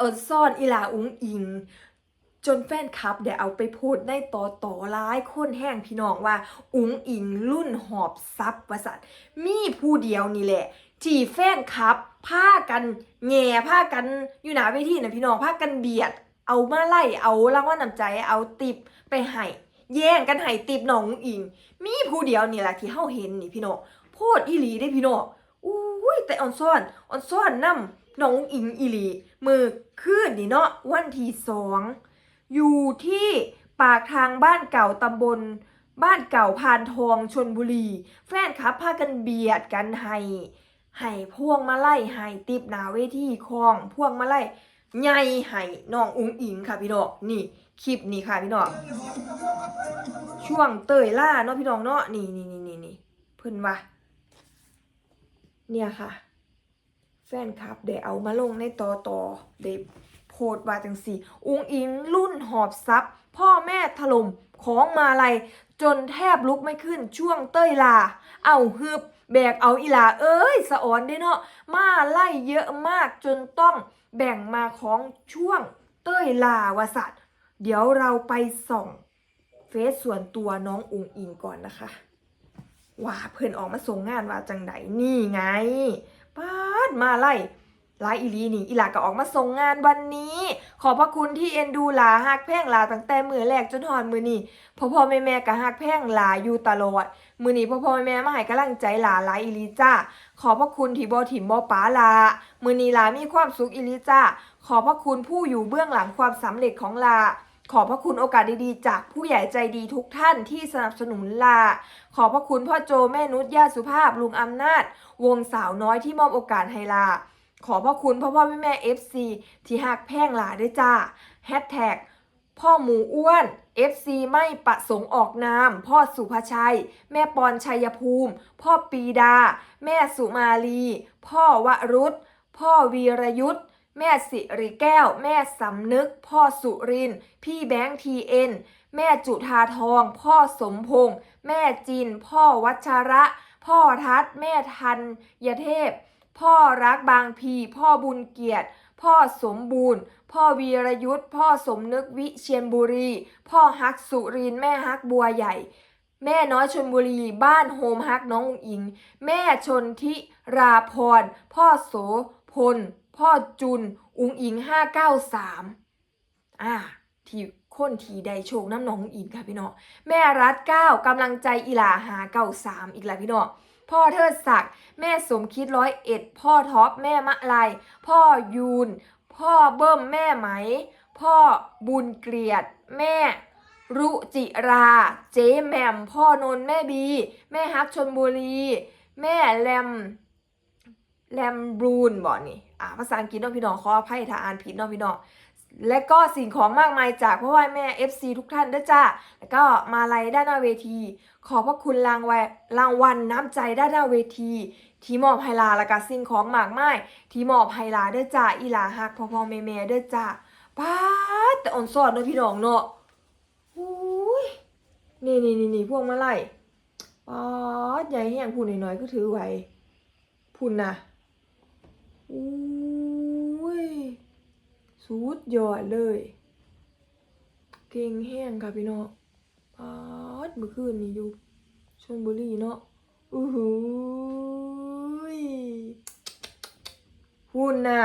อดซ่อนอีลาอุ้งอิง จนแฟนคลับเดี๋ยวเอาไปพูดในต่อต่อร้ายคนแห้งพี่น้องว่า อุ้งอิงรุ่นหอบซับวสัตมีผู้เดียวนี่แหละที่แฟนคลับพากันแง่พากันอยู่หนาเวทีนะพี่น้องพากันเบียด เอามาไล่เอารางวัลนำใจเอาติบไปให้แย่งกันให้ติบน้องอิง มีผู้เดียวนี่แหละที่เฮาเห็นนี่พี่น้องโพดอีหลีได้พี่น้องอุ้ยแต่ออนซ่อนออนซ่อนนำน้องอุ้งอิงอีหลี มือคืนนี่เนาะวันที่สองอยู่ที่ปากทางบ้านเก่าตำบล บ้านเก่าพานทองชนบุรี แฟนคลับพากันเบียดกันให้ให้พวงมาไล่ให้ติบหนาเวทีคลอง พวงมาไล่ใหญ่ให้น้องอุ้งอิงค่ะพี่น้องนี่คลิปนี้ค่ะพี่น้องช่วงเตยล่าเนาะพี่น้องเนาะนี่นี่นี่นี่นี่เพิ่นว่าเนี่ยค่ะ แฟนคลับได้เอามาลงในต่อต่อได้โพสต์ว่าจังสี่ อุงอิงรุ่นหอบซับพ่อแม่ถล่มของมาลัยจนแทบลุกไม่ขึ้นช่วงเต้ยลา เอาฮึบแบกเอาอีลาเอ้ยสะออนเด้เนาะมาไล่เยอะมากจนต้องแบ่งมาของช่วงเต้ยลาวสัตว์เดี๋ยวเราไปส่องเฟซส่วนตัวน้องอุงอิงก่อนนะคะ ว่าเพื่อนออกมาส่งงานว่าจังไดนี่ไง ป้าดมาไล่ไลาอีลีนี่อีหลาก็ออกมาส่งงานวันนี้ ขอพระคุณที่เอ็นดูหลาฮักแพ่งหลาตั้งแต่มือแรกจนหอนมือนี่พ่อพ่อแม่แม่ก็ฮักแพ่งหลาอยู่ตลอดมือนี้พ่อพ่อแม่แม่มาให้กำลังใจหลาลายอีลีจ้าขอพระคุณที่บอถิ่มบอป๋าหลามือนี้หลามีความสุขอีลีจ้าขอพระคุณผู้อยู่เบื้องหลังความสำเร็จของหลา ขอพระคุณโอกาสดีๆ จากผู้ใหญ่ใจดีทุกท่านที่สนับสนุนลา ขอพระคุณพ่อโจแม่นุชย่าสุภาพลุงอำนาจ วงสาวน้อยที่มอบโอกาสให้ลา ขอพระคุณพ่อพ่อแม่แม่เอฟซีที่หักแพ่งลาด้วยจ้าแฮชแท็กพ่อหมูอ้วน FC ไม่ประสงค์ออกนาม พ่อสุภชัย แม่ปอนชัยภูมิ พ่อปีดา แม่สุมาลี พ่อวรุษ พ่อวีรยุทธ แม่สิริแก้ว แม่สำนึก พ่อสุริน พี่แบงค์ทีเอ็น แม่จุธาทอง พ่อสมพงษ์ แม่จิน พ่อวัชระ พ่อทัศแม่ทันยเทพ พ่อรักบางพี พ่อบุญเกียรติ พ่อสมบูรณ์ พ่อวีรยุทธพ่อสมนึกวิเชียนบุรี พ่อฮักสุริน แม่ฮักบัวใหญ่ แม่น้อยชนบุรี บ้านโฮมฮักน้องอุ๋งอิง แม่ชนทิราพร พ่อโสพล พ่อจุน อุงอิง593อ่าที่คนทีใดโชคน้ำหนองอุงอิงค่ะพี่น้องแม่รัดเก้ากำลังใจอีหลาหาเก้าสามอีกแล้วพี่น้องพ่อเทิดศักดิ์แม่สมคิดร้อยเอ็ดพ่อท็อปแม่มะไลพ่อยูน พ่อเบิ้มแม่ไหม พ่อบุญเกลียด แม่รุจิรา เจ๊แหม่มพ่อนนท์แม่บี แม่ฮักชนบุรี แม่แรม แรมบรูนบอกนี่อ่าภาษาอังกฤษน้องพี่น้องขออภัยถ้าอ่านผิดน้องพี่น้องและก็สิ่งของมากมายจากพ่อพ่อแม่ FC ทุกท่านด้วยจ้า แล้วก็มาลัยด้านหน้าเวที ขอบพระคุณรางวัลรางวัลน้ำใจด้านหน้าเวที ที่มอบให้ลาและก็สิ่งของมากมายที่มอบให้ลาด้วยจ้า อีลาฮักพ่อพ่อแม่แม่ด้วยจ้าป้าแต่อ่อนสอนเด้อพี่น้องเนาะอุ้ยนี่นี่นี่นี่พวกมาไล่ป้าใหญ่แห้งพูนหน่อยๆก็ถือไว้พูนนะ อุ้ยสุดยอดเลย เก่งแห้งค่ะพี่น้องปาดเมื่อคืนนี้อยู่ชลบุรีเนาะอู้หูยหุ่นน่ะ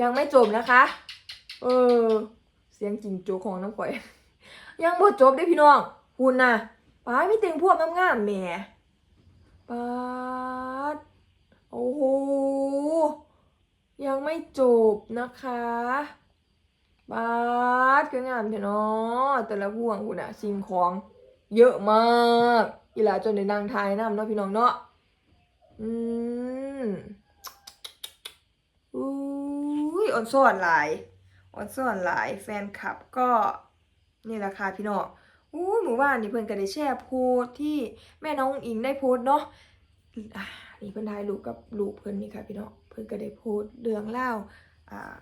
ยังไม่จบนะคะ เออ เสียงจริงโจกของน้ำก่อย ยังบ่จบได้พี่น้องหุ่นน่ะป้าดไม่เต็งพวกงามๆแหมป้า โอ้โห ยังไม่จบนะคะบาสก็งามเถอะเนาะแต่ละพวงคุณอะสิ่งของเยอะมากอีหลาจนในนางทายน้ำเนาะพี่น้องเนาะอืมอุ้ยออนซ่อนหลายออนซ่อนหลายแฟนคลับก็นี่แหละค่ะพี่น้องอู้หมู่บ้านนี่เพิ่อนก็ได้แชร์โพสที่แม่น้องอิงได้โพสเนาะ นี่เพิ่นถ่ายรูปกับลูกเพิ่นนี่ค่ะพี่น้องเพิ่นก็ได้โพสต์เรื่องเล่าอ่า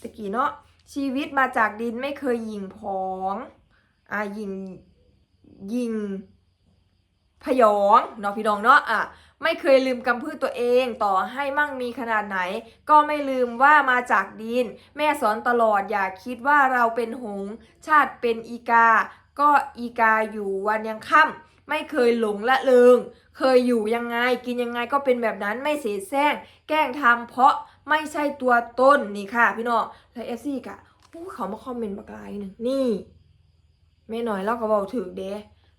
ตะกี้เนาะชีวิตมาจากดินไม่เคยหยิ่งผองอ่าหยิ่งหยิ่งพยองเนาะพี่น้องเนาะอะไม่เคยลืมกำพืชตัวเองต่อให้มั่งมีขนาดไหน ก็ไม่ลืมว่ามาจากดิน แม่สอนตลอดอย่าคิดว่าเราเป็นหง ชาติเป็นอีกา ก็อีกาอยู่วันยังค่ำ ไม่เคยหลงละเริงเคยอยู่ยังไงกินยังไงก็เป็นแบบนั้นไม่เสแสร้ง แกล้งทำเพราะไม่ใช่ตัวต้นนี่ค่ะ พี่น้องแล้วเอฟซีกะอู้เขามาคอมเมนต์บักลายหนึ่งนี่แม่หน่อยเราก็บอกถึงเด้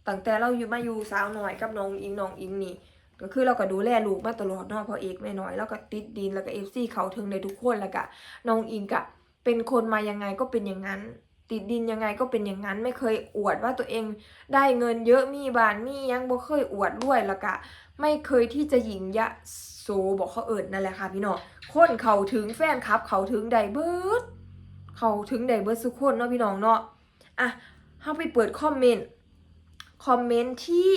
ตั้งแต่เราอยู่มาอยู่สาวหน่อยกับน้องอิงน้องอิงนี่ก็คือเราก็ดูแลลูกมาตลอดเนาะเพอเอกแม่น้อยแล้วก็ติดดินแล้วก็เอฟซีเขาถึงในทุกคนแล้วก็น้องอิงกะเป็นคนมายังไงก็เป็นอย่างนั้น ติดดินยังไงก็เป็นอย่างนั้นไม่เคยอวดว่าตัวเองได้เงินเยอะมีบานมียังบ่เคยอวดด้วยล้วก็ไม่เคยที่จะหญิงยะโสบอกเขาเอิดนั่นแหละค่ะพี่น้องคนเขาถึงแฟนคลับ เขาถึงไดเบิร์ดเขาถึงไดเบิร์ดสุกคนเนาะพี่น้องเนาะอะเฮาไปเปิดคอมเมนต์คอมเมนต์ที่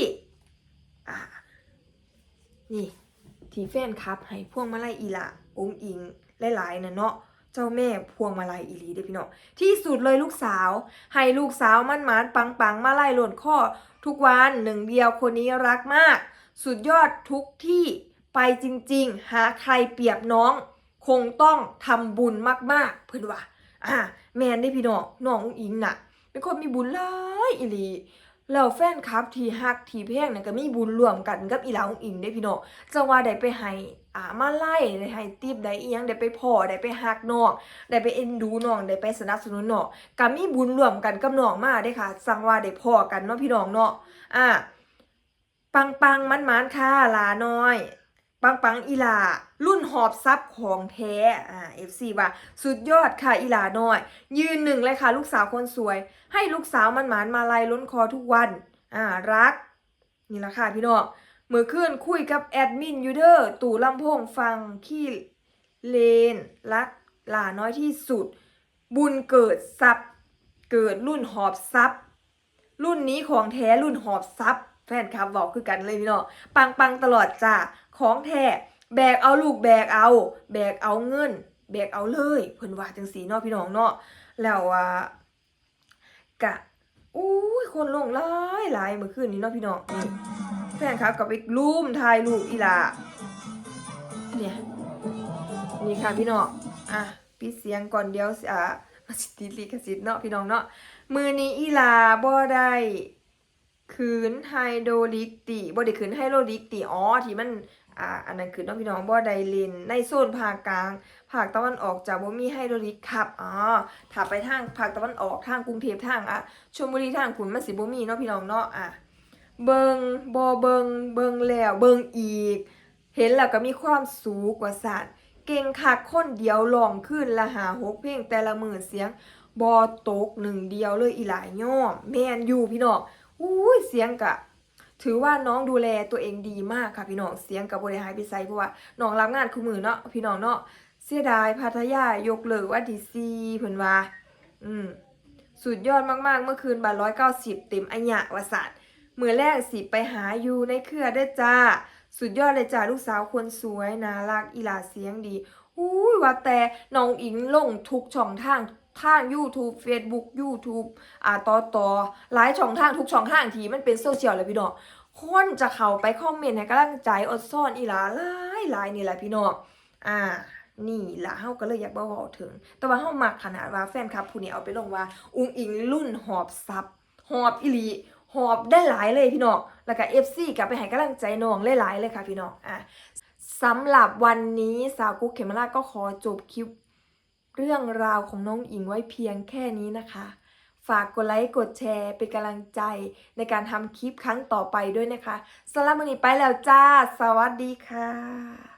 อ่านี่ที่แฟนคลับให้พวงมาลัยอีละองค์อิงหลายๆนะเนาะ เจ้าแม่พวงมาลัยอีลีเด้พี่น้องที่สุดเลยลูกสาว ให้ลูกสาวมั่นหมานปังปังมาไล่หล่นข้อ ทุกวันหนึ่งเดียวคนนี้รักมาก สุดยอดทุกที่ไปจริง ๆ หาใครเปรียบน้อง คงต้องทำบุญมากๆ เพื่อนว่าอ่าแมนได้พี่น้องน้องอิงน่ะเป็นคนมีบุญหลายอีลีแล้วแฟนคลับที่ฮักที่แพงเนี่ยก็มีบุญรวมกันกับอีหลาองอิงได้พี่น้องจังว่าได้ไปให้ อ่ามาไล่ได้ให้ติปได้อีหยังได้ไปพ่อได้ไปฮักน้องได้ไปเอ็นดูน้องได้ไปสนับสนุนน้องก็มีบุญร่วมกันกับน้องมาเด้ค่ะจังว่าได้พ่อกันเนาะพี่น้องเนาะอ่าปังปังมันมันค่ะหลาน้อย ปังปังอีหลา รุ่นหอบซับของแท้อ่า FC ว่า สุดยอดค่ะอีหลาน้อย ยืนหนึ่งเลยค่ะ ลูกสาวคนสวย ให้ลูกสาวมันมานมาลายล้นคอทุกวันอ่ารัก นี่แหละค่ะพี่น้อง มื่อคืนคุยกับแอดมินยูเดอร์ตู่ลำโพงฟังขี้เลนรักหลาน้อยที่สุด บุญเกิดซับเกิดรุ่นหอบซับรุ่นนี้ของแท้รุ่นหอบซับแฟนคลับบอกคือกันเลยพี่น้องปังปังๆตลอดจ้าของแท้แบกเอาลูกแบกเอา แบกเอาเงิน แบกเอาเลยเพิ่นว่าจังสีเนาะพี่น้องเนาะแล้วอ่ากะอุ้ยคนลงหลายหลายเมื่อคืนนี้เนาะพี่น้องนี่ ฟนคลับก็ไปรูมถ่ายรูปอีหลาเนี่ยนี่ค่ะพี่น้องอะปิดเสียงก่อนเดี๋ยวสิอะมาสิติลิขสิทธิ์เนาะพี่น้องเนาะมือนี้อีหลาบ่ได้คืนไฮโดรลิกติบ่ได้คืนไฮโดรลิกติอ๋อที่มันอ่าอันนั้นคือเน้องพี่น้องบ่ได้เล่นในโซนภาคกลางภาคตะวันออกจะบ่มีไฮโดรลิกครับอ๋อถ้าไปทางภาคตะวันออกทางกรุงเทพทางอะชลบุรีทางขุนมันสิบ่มีเนาะพี่น้องเนาะอะ เบิงบ่เบิงเบิงแล้วเบิงอีก เห็นแล้วก็มีความสูงกว่าสัตว์เก่งคักคนเดียวลองขึ้นละหาหกเพลงแต่ละมือเสียงบอตกหนึ่งเดียวเลยอีหลายย่อมแมนอยู่พี่น้องอุ้ยเสียงกะ ถือว่าน้องดูแลตัวเองดีมากค่ะพี่น้องเสียงกับบริหายไปไซเพราะว่าน้องรับงานคู่มือเนาะพี่น้องเนาะเสียดายพัทยายกเลิกว่าดีซีเพิ่นว่า อืมสุดยอดมากๆ เมื่อคืนบาร้อยเก้าสิบเต็มอัญญะวาสัต มือแรกสิไปหาอยู่ในเครือได้จ้า สุดยอดเลยจ้าลูกสาวคนสวยน่ารักอีหลาเสียงดีอุ้ยว่าแต่น้องอิงลงทุกช่องทางทาง YouTube Facebook YouTube อ่าต่อต่อหลายช่องทางทุกช่องทางทีมันเป็นโซเชียลเลยพี่น้องคนจะเข้าไปคอมเมนต์ให้กำลังใจอดซ่อนอีหลาหลายหลายนี่แหละพี่น้องอ่านี่ละเฮาก็เลยอยากบ่เว้าถึง แต่ว่าเฮามักขนาดว่าแฟนคลับผู้นี้เอาไปลงว่า อุงอิงรุ่นหอบซับหอบอีลี หอบได้หลายเลยพี่น้อง แล้วก็ FC กลับไปให้กำลังใจน้องหลายๆเลยค่ะพี่น้องอะสำหรับวันนี้สาวกุ๊กเขมราชก็ขอจบคลิป เรื่องราวของน้องอิงไว้เพียงแค่นี้นะคะ ฝากกดไลค์กดแชร์เป็นกำลังใจในการทำคลิปครั้งต่อไปด้วยนะคะสำหรับวันนี้ไปแล้วจ้า สวัสดีค่ะ